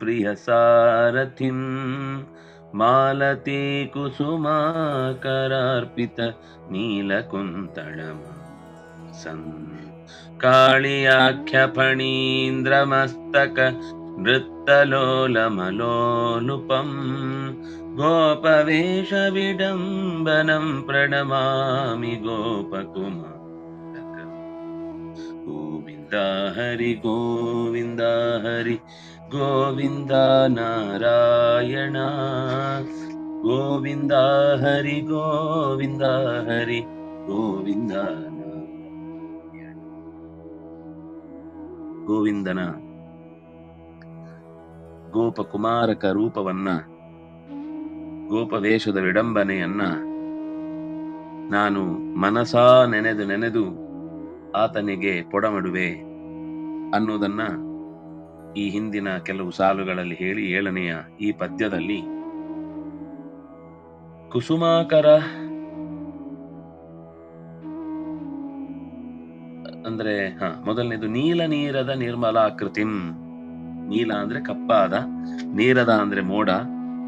प्रियसारथिं मालती कुसुमाकरार्पित नीलकुन्तळम् सन् काळियाख्यफणीन्द्रमस्तक नृत्तलोलमलोलुपम् गोपवेशविडम्बनं प्रणमामि गोपकुमारक ಗೋವಿಂದ ಹರಿ ಗೋವಿಂದ ಹರಿ, ಗೋವಿಂದ ನಾರಾಯಣ. ಗೋವಿಂದ ಹರಿ ಗೋವಿಂದ ಹರಿ, ಗೋವಿಂದ ಗೋವಿಂದನ ಗೋಪ ಕುಮಾರಕ ರೂಪವನ್ನ ಗೋಪ ವೇಷದ ವಿಡಂಬನೆಯನ್ನ ನಾನು ಮನಸಾ ನೆನೆದು ನೆನೆದು ಆತನಿಗೆ ಪೊಡಮಡುವೆ ಅನ್ನುವುದನ್ನ ಈ ಹಿಂದಿನ ಕೆಲವು ಸಾಲುಗಳಲ್ಲಿ ಹೇಳಿ ಏಳನೆಯ ಈ ಪದ್ಯದಲ್ಲಿ. ಕುಸುಮಾಕರ ಅಂದ್ರೆ, ಹ, ಮೊದಲನೇದು ನೀಲ ನೀರದ ನಿರ್ಮಲಾಕೃತಿಂ. ನೀಲ ಅಂದ್ರೆ ಕಪ್ಪಾದ, ನೀರದ ಅಂದ್ರೆ ಮೋಡ,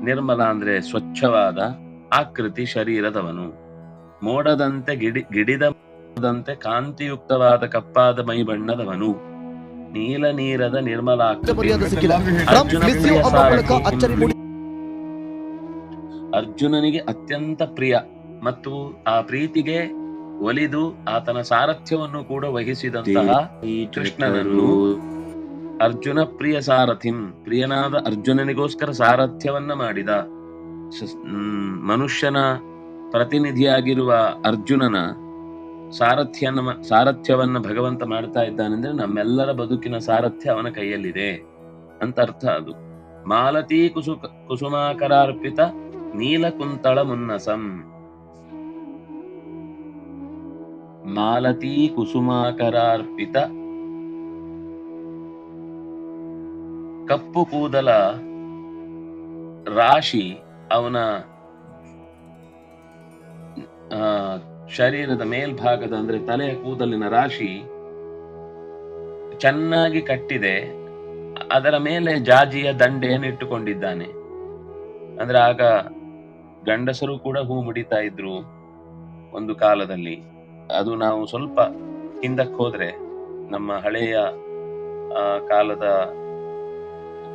ನಿರ್ಮಲ ಅಂದ್ರೆ ಸ್ವಚ್ಛವಾದ, ಆಕೃತಿ ಶರೀರದವನು. ಮೋಡದಂತೆ ಗಿಡಿ ಗಿಡಿದಂತೆ ಕಾಂತಿಯುಕ್ತವಾದ ಕಪ್ಪಾದ ಮೈ ಬಣ್ಣದವನು. ನೀಲ ನೀರದ ಮೂಡಿ ಅರ್ಜುನನಿಗೆ ಅತ್ಯಂತ ಪ್ರಿಯ ಮತ್ತು ಆ ಪ್ರೀತಿಗೆ ಒಲಿದು ಆತನ ಸಾರಥ್ಯವನ್ನು ಕೂಡ ವಹಿಸಿದಂತಹ ಈ ಕೃಷ್ಣನನ್ನು ಅರ್ಜುನ ಪ್ರಿಯ ಸಾರಥಿಂ ಪ್ರಿಯನಾದ ಅರ್ಜುನನಿಗೋಸ್ಕರ ಸಾರಥ್ಯವನ್ನ ಮಾಡಿದ. ಮನುಷ್ಯನ ಪ್ರತಿನಿಧಿಯಾಗಿರುವ ಅರ್ಜುನನ ಸಾರಥ್ಯನ ಸಾರಥ್ಯವನ್ನ ಭಗವಂತ ಮಾಡ್ತಾ ಇದ್ದಾನೆಂದ್ರೆ ನಮ್ಮೆಲ್ಲರ ಬದುಕಿನ ಸಾರಥ್ಯ ಅವನ ಕೈಯಲ್ಲಿದೆ ಅಂತ ಅರ್ಥ ಅದು. ಮಾಲತಿ ಕುಸು ಕುಸುಮಾಕರಾರ್ಪಿತ ನೀಲಕುಂತಳ ಮುನ್ನಸಂ. ಮಾಲತಿ ಕುಸುಮಾಕರಾರ್ಪಿತ ಕಪ್ಪು ಕೂದಲ ರಾಶಿ ಅವನ ಶರೀರದ ಮೇಲ್ಭಾಗದ ಅಂದ್ರೆ ತಲೆಯ ಕೂದಲಿನ ರಾಶಿ ಚೆನ್ನಾಗಿ ಕಟ್ಟಿದೆ. ಅದರ ಮೇಲೆ ಜಾಜಿಯ ದಂಡೆಯನ್ನು ಇಟ್ಟುಕೊಂಡಿದ್ದಾನೆ. ಅಂದ್ರೆ ಆಗ ಗಂಡಸರು ಕೂಡ ಹೂ ಮುಡಿತಾ ಇದ್ರು ಒಂದು ಕಾಲದಲ್ಲಿ. ಅದು ನಾವು ಸ್ವಲ್ಪ ಹಿಂದಕ್ಕೆ ಹೋದ್ರೆ ನಮ್ಮ ಹಳೆಯ ಕಾಲದ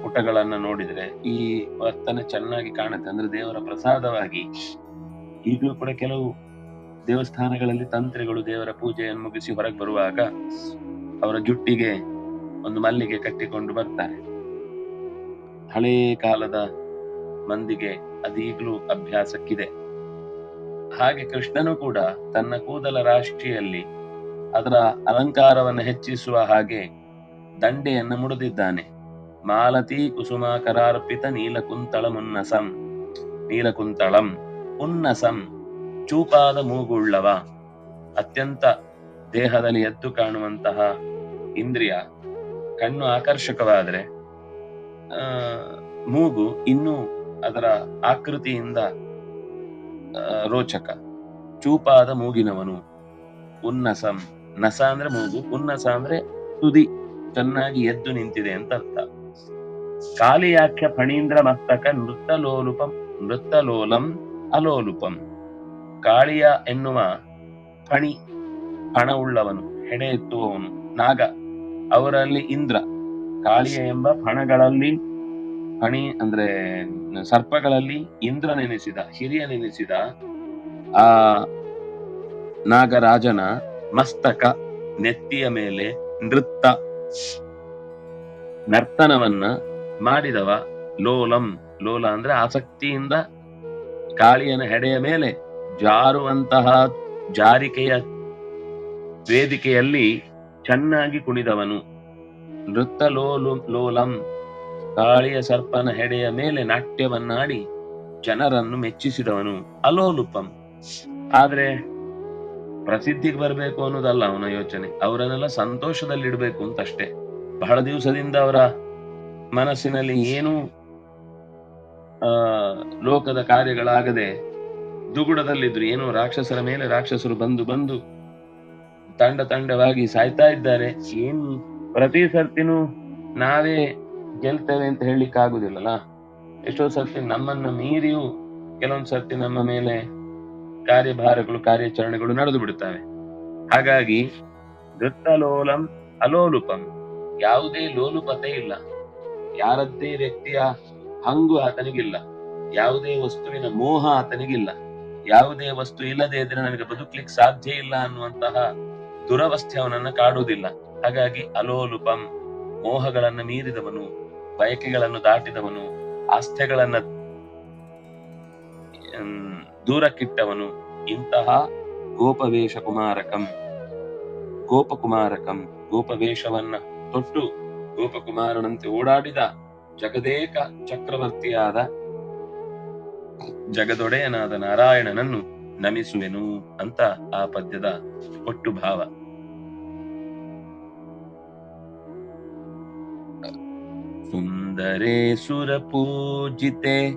ಪುಟಗಳನ್ನ ನೋಡಿದ್ರೆ ಈ ವರ್ತನೆ ಚೆನ್ನಾಗಿ ಕಾಣುತ್ತೆ. ಅಂದ್ರೆ ದೇವರ ಪ್ರಸಾದವಾಗಿ ಈಗಲೂ ಕೂಡ ಕೆಲವು ದೇವಸ್ಥಾನಗಳಲ್ಲಿ ತಂತ್ರಿಗಳು ದೇವರ ಪೂಜೆಯನ್ನು ಮುಗಿಸಿ ಹೊರಗೆ ಬರುವಾಗ ಅವರ ಜುಟ್ಟಿಗೆ ಒಂದು ಮಲ್ಲಿಗೆ ಕಟ್ಟಿಕೊಂಡು ಬರ್ತಾರೆ. ಹಳೇ ಕಾಲದ ಮಂದಿಗೆ ಅದೀಗ್ಲೂ ಅಭ್ಯಾಸಕ್ಕಿದೆ. ಹಾಗೆ ಕೃಷ್ಣನು ಕೂಡ ತನ್ನ ಕೂದಲ ರಾಶಿಯಲ್ಲಿ ಅದರ ಅಲಂಕಾರವನ್ನು ಹೆಚ್ಚಿಸುವ ಹಾಗೆ ದಂಡೆಯನ್ನು ಮುಡಿದಿದ್ದಾನೆ. ಮಾಲತಿ ಕುಸುಮಾಕರಾರ್ಪಿತ ನೀಲಕುಂತಳ ಮುನ್ನಸಂ ನೀಲಕುಂತಳಂ ಉನ್ನಸಂ. ಚೂಪಾದ ಮೂಗುಳ್ಳವ. ಅತ್ಯಂತ ದೇಹದಲ್ಲಿ ಎದ್ದು ಕಾಣುವಂತಹ ಇಂದ್ರಿಯ. ಕಣ್ಣು ಆಕರ್ಷಕವಾದರೆ ಮೂಗು ಇನ್ನೂ ಅದರ ಆಕೃತಿಯಿಂದ ರೋಚಕ. ಚೂಪಾದ ಮೂಗಿನವನು ಉನ್ನಸಂ. ನಸ ಅಂದ್ರೆ ಮೂಗು, ಉನ್ನಸ ಅಂದ್ರೆ ತುದಿ. ಚೆನ್ನಾಗಿ ಎದ್ದು ನಿಂತಿದೆ ಅಂತ ಅರ್ಥ. ಕಾಲಿಯಾಖ್ಯ ಫಣೀಂದ್ರ ಮಸ್ತಕ ನೃತ್ತಲೋಲುಪಂ, ನೃತ್ತಲೋಲಂ ಅಲೋಲುಪಂ. ಕಾಳಿಯ ಎನ್ನುವ ಫಣಿ ಹಣವುಳ್ಳವನು ಹೆಡೆ ಎತ್ತುವವನು ನಾಗ, ಅವರಲ್ಲಿ ಇಂದ್ರ. ಕಾಳಿಯ ಎಂಬ ಫಣಗಳಲ್ಲಿ ಫಣಿ ಅಂದ್ರೆ ಸರ್ಪಗಳಲ್ಲಿ ಇಂದ್ರ ನೆನೆಸಿದ, ಹಿರಿಯ ನೆನೆಸಿದ ಆ ನಾಗರಾಜನ ಮಸ್ತಕ ನೆತ್ತಿಯ ಮೇಲೆ ನೃತ್ತ ನರ್ತನವನ್ನ ಮಾಡಿದವ ಲೋಲಂ. ಲೋಲ ಅಂದ್ರೆ ಆಸಕ್ತಿಯಿಂದ ಕಾಳಿಯನ ಹೆಡೆಯ ಮೇಲೆ ಜಾರುವಂತಹ ಜಾರಿಕೆಯ ವೇದಿಕೆಯಲ್ಲಿ ಚೆನ್ನಾಗಿ ಕುಣಿದವನು. ನೃತ್ತ ಲೋಲು ಲೋಲಂ ಕಾಳಿಯ ಸರ್ಪನ ಹೆಡೆಯ ಮೇಲೆ ನಾಟ್ಯವನ್ನಾಡಿ ಜನರನ್ನು ಮೆಚ್ಚಿಸಿದವನು ಅಲೋಲುಪಂ. ಆದ್ರೆ ಪ್ರಸಿದ್ಧಿಗೆ ಬರಬೇಕು ಅನ್ನೋದಲ್ಲ ಅವನ ಯೋಚನೆ. ಅವರನ್ನೆಲ್ಲ ಸಂತೋಷದಲ್ಲಿ ಇಡಬೇಕು ಅಂತ ಅಷ್ಟೇ ಬಹಳ ದಿವಸದಿಂದ ಅವರ ಮನಸ್ಸಿನಲ್ಲಿ ಏನೂ, ಆ, ಲೋಕದ ಕಾರ್ಯಗಳಾಗದೆ ದುಗುಡದಲ್ಲಿದ್ರು ಏನೋ ರಾಕ್ಷಸರ ಮೇಲೆ ರಾಕ್ಷಸರು ಬಂದು ಬಂದು ತಂಡ ತಂಡವಾಗಿ ಸಾಯ್ತಾ ಇದ್ದಾರೆ. ಏನ್ ಪ್ರತಿ ಸರ್ತಿನೂ ನಾವೇ ಗೆಲ್ತೇವೆ ಅಂತ ಹೇಳಲಿಕ್ಕೆ ಆಗುದಿಲ್ಲಲ್ಲ ಎಷ್ಟೋ ಸರ್ತಿ ನಮ್ಮನ್ನ ಮೀರಿಯೂ ಕೆಲವೊಂದು ಸರ್ತಿ ನಮ್ಮ ಮೇಲೆ ಕಾರ್ಯಭಾರಗಳು, ಕಾರ್ಯಾಚರಣೆಗಳು ನಡೆದು ಬಿಡುತ್ತವೆ ಹಾಗಾಗಿ ನೃತ್ತಲೋಲಂ ಅಲೋಲುಪಂ. ಯಾವುದೇ ಲೋಲುಪತೆ ಇಲ್ಲ. ಯಾರದ್ದೇ ವ್ಯಕ್ತಿಯ ಹಂಗು ಆತನಿಗಿಲ್ಲ. ಯಾವುದೇ ವಸ್ತುವಿನ ಮೋಹ ಆತನಿಗಿಲ್ಲ. ಯಾವುದೇ ವಸ್ತು ಇಲ್ಲದೆ ಇದ್ರೆ ನನಗೆ ಬದುಕ್ಲಿಕ್ಕೆ ಸಾಧ್ಯ ಇಲ್ಲ ಅನ್ನುವಂತಹ ದುರವಸ್ಥೆ ಅವನನ್ನ ಕಾಡುವುದಿಲ್ಲ. ಹಾಗಾಗಿ ಅಲೋಲುಪಂ, ಮೋಹಗಳನ್ನ ಮೀರಿದವನು, ಬಯಕೆಗಳನ್ನು ದಾಟಿದವನು, ಆಸ್ಥೆಗಳನ್ನ ದೂರಕ್ಕಿಟ್ಟವನು, ಇಂತಹ ಗೋಪವೇಷ ಕುಮಾರಕಂ, ಗೋಪಕುಮಾರಕಂ ಗೋಪವೇಷವನ್ನ ತೊಟ್ಟು ಗೋಪಕುಮಾರನಂತೆ ಓಡಾಡಿದ ಜಗದೇಕ ಚಕ್ರವರ್ತಿಯಾದ ಜಗದೊಡೆಯನಾದ ನಾರಾಯಣನನ್ನು ನಮಿಸುವೆನು ಅಂತ ಆ ಪದ್ಯದ ಒಟ್ಟು ಭಾವ ಸುಂದರೇ ಸುರಪೂಜಿತೆ,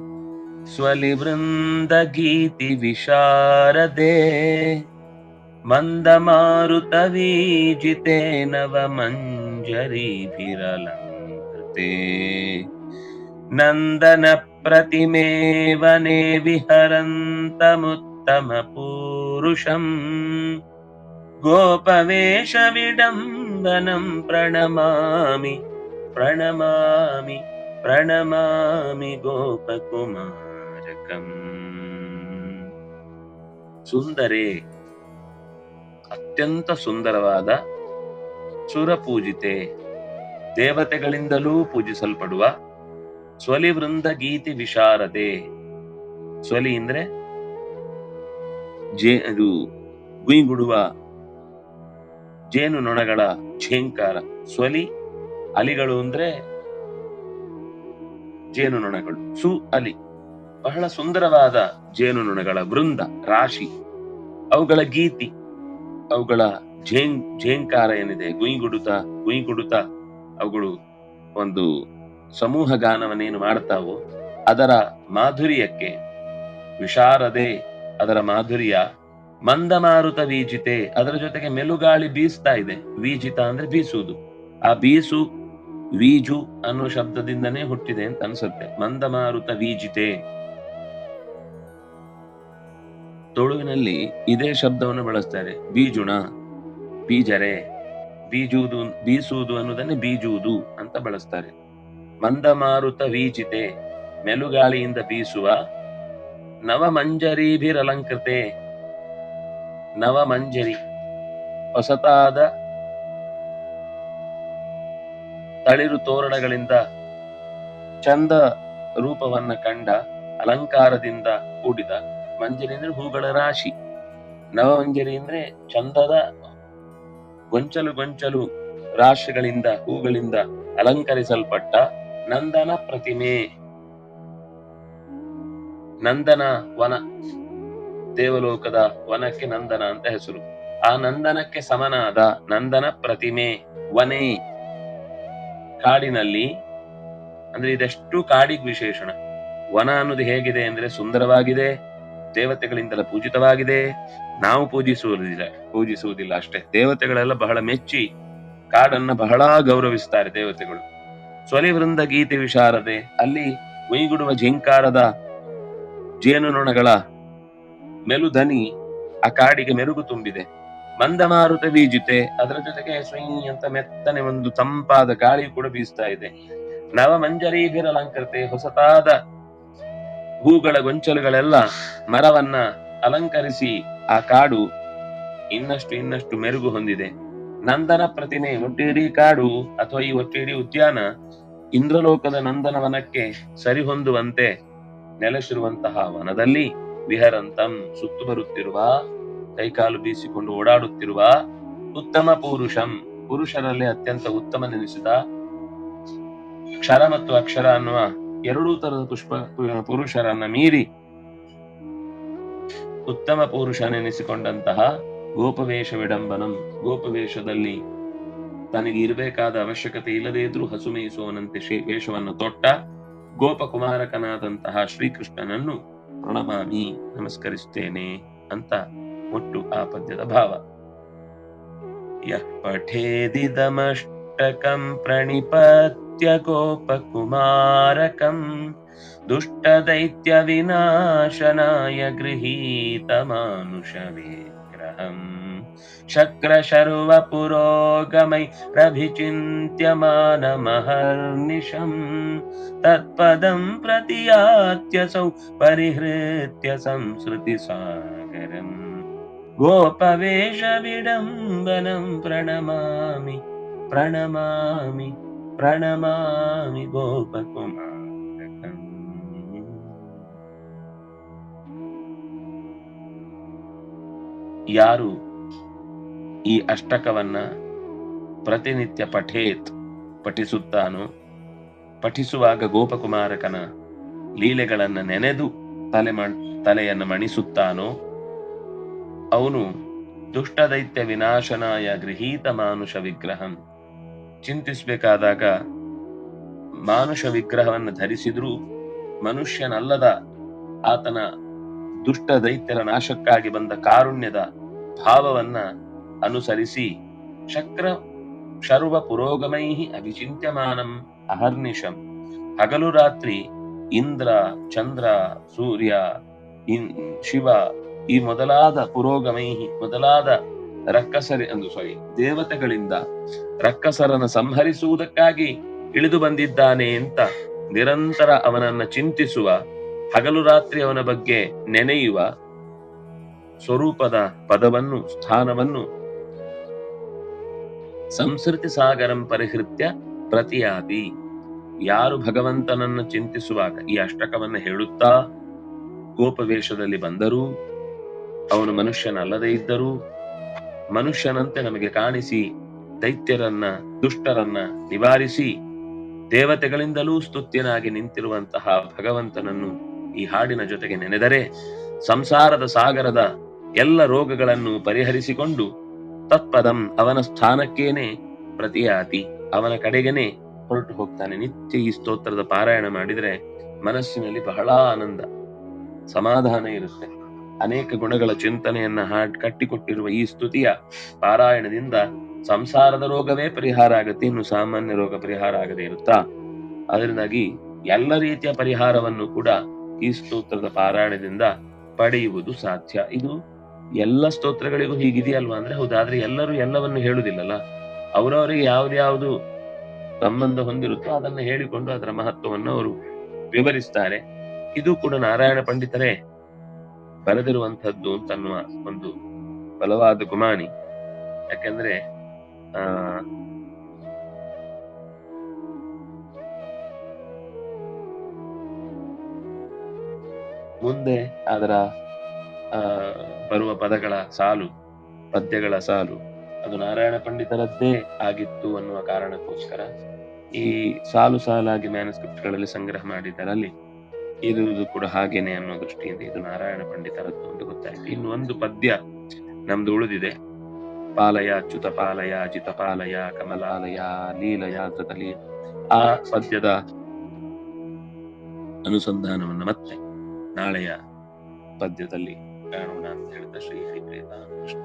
ಸ್ವಲಿವೃಂದ ಗೀತಿ ವಿಶಾರದೆ ಮಂದಮಾರುತವೀಜಿತೆ ನವ ಮಂಜರೀಭಿರಲಂಕೃತೆ ನಂದನ ಪ್ರತಿಮೆ ವನೆ ವಿಹರಂತಮುತ್ತಮ ಪೂರುಷಂ. प्रणमामि ಪ್ರಣಮಾಮಿ ಪ್ರಣಮಾಮಿ ಗೋಪಕುಮಾರಕಂ. ಸುಂದರೇ ಅತ್ಯಂತ ಸುಂದರವಾದ ಸುರಪೂಜಿತೆ ದೇವತೆಗಳಿಂದಲೂ ಪೂಜಿಸಲ್ಪಡುವ ಸ್ವಲಿವೃಂದ ಗೀತಿ ವಿಶಾರದೆ. ಸ್ವಲಿ ಅಂದ್ರೆ ಜೇ, ಅದು ಗುಯಿಗುಡುವ ಜೇನು ನೊಣಗಳ ಝೇಂಕಾರ. ಸ್ವಲಿ ಅಲಿಗಳು ಅಂದ್ರೆ ಜೇನು ನೊಣಗಳು, ಸು ಅಲಿ. ಬಹಳ ಸುಂದರವಾದ ಜೇನು ನೊಣಗಳ ವೃಂದ, ರಾಶಿ. ಅವುಗಳ ಗೀತಿ, ಅವುಗಳ ಝೇಂ ಝೇಂಕಾರ ಏನಿದೆ ಗುಯಿಗುಡುತ್ತ ಗುಯಿಗುಡುತ್ತ ಅವುಗಳು ಒಂದು ಸಮೂಹ ಗಾನವನ್ನೇನು ಮಾಡ್ತಾವೋ ಅದರ ಮಾಧುರ್ಯಕ್ಕೆ ವಿಶಾರದೆ ಅದರ ಮಾಧುರ್ಯ ಮಂದಮಾರುತ ವೀಜಿತೆ. ಅದರ ಜೊತೆಗೆ ಮೆಲುಗಾಳಿ ಬೀಸ್ತಾ ಇದೆ. ವೀಜಿತ ಅಂದ್ರೆ ಬೀಸುವುದು. ಆ ಬೀಸು, ವೀಜು ಅನ್ನೋ ಶಬ್ದದಿಂದನೇ ಹುಟ್ಟಿದೆ ಅಂತ ಅನ್ಸುತ್ತೆ. ಮಂದಮಾರುತ ವೀಜಿತೆ. ತುಳುವಿನಲ್ಲಿ ಇದೇ ಶಬ್ದವನ್ನು ಬಳಸ್ತಾರೆ. ಬೀಜುಣ, ಬೀಜರೆ. ಬೀಜುವುದು, ಬೀಸುವುದು ಅನ್ನೋದನ್ನೇ ಬೀಜುವುದು ಅಂತ ಬಳಸ್ತಾರೆ. ಮಂದಮಾರುತ ವೀಚಿತೆ, ಮೆಲುಗಾಳಿಯಿಂದ ಬೀಸುವ, ನವಮಂಜರೀಭಿರಲಂಕೃತೆ, ನವಮಂಜರಿ, ಹೊಸತಾದ ತಳಿರು ತೋರಣಗಳಿಂದ ಚಂದ ರೂಪವನ್ನ ಕಂಡ, ಅಲಂಕಾರದಿಂದ ಕೂಡಿದ ಮಂಜರಿ ಅಂದ್ರೆ ಹೂಗಳ ರಾಶಿ. ನವಮಂಜರಿ ಅಂದ್ರೆ ಚಂದದ ಗೊಂಚಲು ಗೊಂಚಲು ರಾಶಿಗಳಿಂದ, ಹೂಗಳಿಂದ ಅಲಂಕರಿಸಲ್ಪಟ್ಟ ನಂದನ ಪ್ರತಿಮೆ. ನಂದನ ವನ. ದೇವಲೋಕದ ವನಕ್ಕೆ ನಂದನ ಅಂತ ಹೆಸರು. ಆ ನಂದನಕ್ಕೆ ಸಮನಾದ ನಂದನ ಪ್ರತಿಮೆ, ವನೆ. ಕಾಡಿನಲ್ಲಿ, ಅಂದ್ರೆ ಇದೆಷ್ಟು ಕಾಡಿಗೆ ವಿಶೇಷಣ. ವನ ಅನ್ನೋದು ಹೇಗಿದೆ ಅಂದ್ರೆ ಸುಂದರವಾಗಿದೆ, ದೇವತೆಗಳಿಂದಲ ಪೂಜಿತವಾಗಿದೆ. ನಾವು ಪೂಜಿಸುವುದಿಲ್ಲ ಪೂಜಿಸುವುದಿಲ್ಲ ಅಷ್ಟೇ. ದೇವತೆಗಳೆಲ್ಲ ಬಹಳ ಮೆಚ್ಚಿ ಕಾಡನ್ನ ಬಹಳ ಗೌರವಿಸ್ತಾರೆ ದೇವತೆಗಳು. ಸ್ವಲಿವೃಂದ ಗೀತೆ ವಿಶಾರದೆ, ಅಲ್ಲಿ ಮೈಗುಡುವ ಝಿಂಕಾರದ ಜೇನುನೊಣಗಳ ಮೆಲುದನಿ ಆ ಕಾಡಿಗೆ ಮೆರುಗು ತುಂಬಿದೆ. ಮಂದಮಾರುತ ಬೀಜಿತೆ, ಅದರ ಜೊತೆಗೆ ಸ್ವಯಂ ಅಂತ ಮೆತ್ತನೆ ಒಂದು ತಂಪಾದ ಗಾಳಿ ಕೂಡ ಬೀಸ್ತಾ ಇದೆ. ನವ ಮಂಜರೀಭಿರಲಂಕೃತೆ ಹೊಸತಾದ ಹೂಗಳ ಗೊಂಚಲುಗಳೆಲ್ಲ ಮರವನ್ನ ಅಲಂಕರಿಸಿ ಆ ಕಾಡು ಇನ್ನಷ್ಟು ಇನ್ನಷ್ಟು ಮೆರುಗು ಹೊಂದಿದೆ. ನಂದನ ಪ್ರತಿಮೆ ಒಟ್ಟಿಡೀ ಕಾಡು ಅಥವಾ ಈ ಒಟ್ಟಿಡೀ ಉದ್ಯಾನ ಇಂದ್ರಲೋಕದ ನಂದನವನಕ್ಕೆ ಸರಿಹೊಂದುವಂತೆ ನೆಲೆಸಿರುವಂತಹ ವನದಲ್ಲಿ ವಿಹರಂತಂ ಸುತ್ತು ಬರುತ್ತಿರುವ, ಕೈಕಾಲು ಬೀಸಿಕೊಂಡು ಓಡಾಡುತ್ತಿರುವ ಉತ್ತಮ ಪುರುಷಂ. ಪುರುಷರಲ್ಲಿ ಅತ್ಯಂತ ಉತ್ತಮ ನೆನೆಸಿದ ಕ್ಷರ ಮತ್ತು ಅಕ್ಷರ ಅನ್ನುವ ಎರಡೂ ತರದ ಪುಷ್ಪ ಪುರುಷರನ್ನ ಮೀರಿ ಉತ್ತಮ ಪುರುಷನೆನಿಸಿಕೊಂಡಂತಹ ಗೋಪವೇಷ ವಿಡಂಬನಂ ಗೋಪವೇಷದಲ್ಲಿ ತನಗೆ ಇರಬೇಕಾದ ಅವಶ್ಯಕತೆ ಇಲ್ಲದೇ ಇದ್ರೂ ಹಸು ಹಸುಮೇಯಿಸುವನಂತೆ ವೇಷವನ್ನು ತೊಟ್ಟ ಗೋಪಕುಮಾರಕನಾದಂತಹ ಶ್ರೀಕೃಷ್ಣನನ್ನು ಪ್ರಣಮಾಮಿ ನಮಸ್ಕರಿಸುತ್ತೇನೆ ಅಂತ ಒಟ್ಟು ಆ ಪದ್ಯದ ಭಾವ. ಯಃ ಪಠೇದಿದಮಷ್ಟಕಂ ಪ್ರಣಿಪತ್ಯ ಗೋಪಕುಮಾರಕಂ ದುಷ್ಟದೈತ್ಯ ವಿನಾಶನಾಯ ಗೃಹೀತ ಮಾನುಷವೇ गृहीतमानुषविग्रहम् शक्रशर्वपुरोगमै प्रभिचिन्त्यमानमहर्निशम् तत्पदं प्रतियात्यसौ परिहृत्य संसृतिसागरम्। गोपवेशविडम्बनं प्रणमामि प्रणमामि प्रणमामि गोपकुमारकम् ಯಾರು ಈ ಅಷ್ಟಕವನ್ನ ಪ್ರತಿನಿತ್ಯ ಪಠೇತ್ ಪಠಿಸುತ್ತಾನೋ? ಪಠಿಸುವಾಗ ಗೋಪಕುಮಾರಕನ ಲೀಲೆಗಳನ್ನ ನೆನೆದು ತಲೆ ತಲೆಯನ್ನು ಮಣಿಸುತ್ತಾನೋ? ಅವನು ದುಷ್ಟದೈತ್ಯ ವಿನಾಶನಾಯ ಗೃಹೀತ ಮಾನುಷ ವಿಗ್ರಹಂ. ಚಿಂತಿಸಬೇಕಾದಾಗ ಮಾನುಷ ವಿಗ್ರಹವನ್ನು ಧರಿಸಿದ್ರೂ ಮನುಷ್ಯನಲ್ಲದ ಆತನ ದುಷ್ಟ ದೈತ್ಯರ ನಾಶಕ್ಕಾಗಿ ಬಂದ ಕಾರುಣ್ಯದ ಭಾವವನ್ನ ಅನುಸರಿಸಿ ಶಕ್ರ ಶರ್ವ ಪುರೋಗಮೈ ಅಭಿಚಿಂತ್ಯಮಾನಂ ಅಹರ್ನಿಶಂ. ಹಗಲು ರಾತ್ರಿ ಇಂದ್ರ, ಚಂದ್ರ, ಸೂರ್ಯ, ಇನ್, ಶಿವ ಈ ಮೊದಲಾದ ಪುರೋಗಮೈ ಮೊದಲಾದ ರಕ್ಕಸರಿ, ಅಂದು ಸಾರಿ ದೇವತೆಗಳಿಂದ ರಕ್ಕಸರನ್ನ ಸಂಹರಿಸುವುದಕ್ಕಾಗಿ ಇಳಿದು ಬಂದಿದ್ದಾನೆ ಅಂತ ನಿರಂತರ ಅವನನ್ನ ಚಿಂತಿಸುವ ಹಗಲು ರಾತ್ರಿ ಅವನ ಬಗ್ಗೆ ನೆನೆಯುವ ಸ್ವರೂಪದ ಪದವನ್ನು, ಸ್ಥಾನವನ್ನು ಸಂಸ್ಕೃತಿ ಸಾಗರಂ ಪರಿಹೃತ್ಯ ಪ್ರತಿಯಾದಿ. ಯಾರು ಭಗವಂತನನ್ನು ಚಿಂತಿಸುವಾಗ ಈ ಅಷ್ಟಕವನ್ನ ಹೇಳುತ್ತಾ ಗೋಪವೇಷದಲ್ಲಿ ಬಂದರೂ, ಅವನು ಮನುಷ್ಯನಲ್ಲದೇ ಇದ್ದರೂ, ಮನುಷ್ಯನಂತೆ ನಮಗೆ ಕಾಣಿಸಿ ದೈತ್ಯರನ್ನ, ದುಷ್ಟರನ್ನ ನಿವಾರಿಸಿ ದೇವತೆಗಳಿಂದಲೂ ಸ್ತುತ್ಯನಾಗಿ ನಿಂತಿರುವಂತಹ ಭಗವಂತನನ್ನು ಈ ಹಾಡಿನ ಜೊತೆಗೆ ನೆನೆದರೆ ಸಂಸಾರದ ಸಾಗರದ ಎಲ್ಲ ರೋಗಗಳನ್ನು ಪರಿಹರಿಸಿಕೊಂಡು ತತ್ಪದಂ ಅವನ ಸ್ಥಾನಕ್ಕೇನೆ ಪ್ರತಿಯಾತಿ, ಅವನ ಕಡೆಗೇನೆ ಹೊರಟು ಹೋಗ್ತಾನೆ. ನಿತ್ಯ ಈ ಸ್ತೋತ್ರದ ಪಾರಾಯಣ ಮಾಡಿದರೆ ಮನಸ್ಸಿನಲ್ಲಿ ಬಹಳ ಆನಂದ, ಸಮಾಧಾನ ಇರುತ್ತೆ. ಅನೇಕ ಗುಣಗಳ ಚಿಂತನೆಯನ್ನ ಹಾಡ್ ಕಟ್ಟಿಕೊಟ್ಟಿರುವ ಈ ಸ್ತುತಿಯ ಪಾರಾಯಣದಿಂದ ಸಂಸಾರದ ರೋಗವೇ ಪರಿಹಾರ ಆಗುತ್ತೆ, ಇನ್ನು ಸಾಮಾನ್ಯ ರೋಗ ಪರಿಹಾರ ಆಗದೆ ಇರುತ್ತಾ? ಅದರಿಂದಾಗಿ ಎಲ್ಲ ರೀತಿಯ ಪರಿಹಾರವನ್ನು ಕೂಡ ಈ ಸ್ತೋತ್ರದ ಪಾರಾಯಣದಿಂದ ಪಡೆಯುವುದು ಸಾಧ್ಯ. ಇದು ಎಲ್ಲ ಸ್ತೋತ್ರಗಳಿಗೂ ಹೀಗಿದೆಯಲ್ವಾ ಅಂದ್ರೆ ಹೌದಾದ್ರೆ ಎಲ್ಲರೂ ಎಲ್ಲವನ್ನು ಹೇಳುವುದಿಲ್ಲಲ್ಲ. ಅವರವರಿಗೆ ಯಾವ್ದ್ಯಾವುದು ಸಂಬಂಧ ಹೊಂದಿರುತ್ತೋ ಅದನ್ನು ಹೇಳಿಕೊಂಡು ಅದರ ಮಹತ್ವವನ್ನು ಅವರು ವಿವರಿಸ್ತಾರೆ. ಇದು ಕೂಡ ನಾರಾಯಣ ಪಂಡಿತರೇ ಬರೆದಿರುವಂತಹದ್ದು ಅಂತನ್ನುವ ಒಂದು ಬಲವಾದ ಗುಮಾನಿ. ಯಾಕೆಂದ್ರೆ, ಆ ಮುಂದೆ ಅದರ ಬರುವ ಪದಗಳ ಸಾಲು, ಪದ್ಯಗಳ ಸಾಲು. ಅದು ನಾರಾಯಣ ಪಂಡಿತರದ್ದೇ ಆಗಿತ್ತು ಅನ್ನುವ ಕಾರಣಕ್ಕೋಸ್ಕರ ಈ ಸಾಲು ಸಾಲಾಗಿ ಮ್ಯಾನಸ್ಕ್ರಿಪ್ಟ್ಗಳಲ್ಲಿ ಸಂಗ್ರಹ ಮಾಡಿದ್ದರಲ್ಲಿ ಇರುವುದು ಕೂಡ ಹಾಗೇನೆ ಅನ್ನೋ ದೃಷ್ಟಿಯಿಂದ ಇದು ನಾರಾಯಣ ಪಂಡಿತರದ್ದು ಅಂತ ಗೊತ್ತಾಯ್ತು. ಇನ್ನು ಒಂದು ಪದ್ಯ ನಮ್ದು ಉಳಿದಿದೆ. ಪಾಲಯ ಅಚ್ಯುತ ಪಾಲಯ ಅಜಿತ ಪಾಲಯ, ಕಮಲಾಲಯ, ಲೀಲಯ ಆ ಪದ್ಯದ ಅನುಸಂಧಾನವನ್ನು ಮತ್ತೆ ನಾಳೆಯ ಪದ್ಯದಲ್ಲಿ ಕಾಣೋಣ ಅಂತ ಹೇಳಿದ ಶ್ರೀ ಹರಿಪ್ರೇತ ಕೃಷ್ಣ.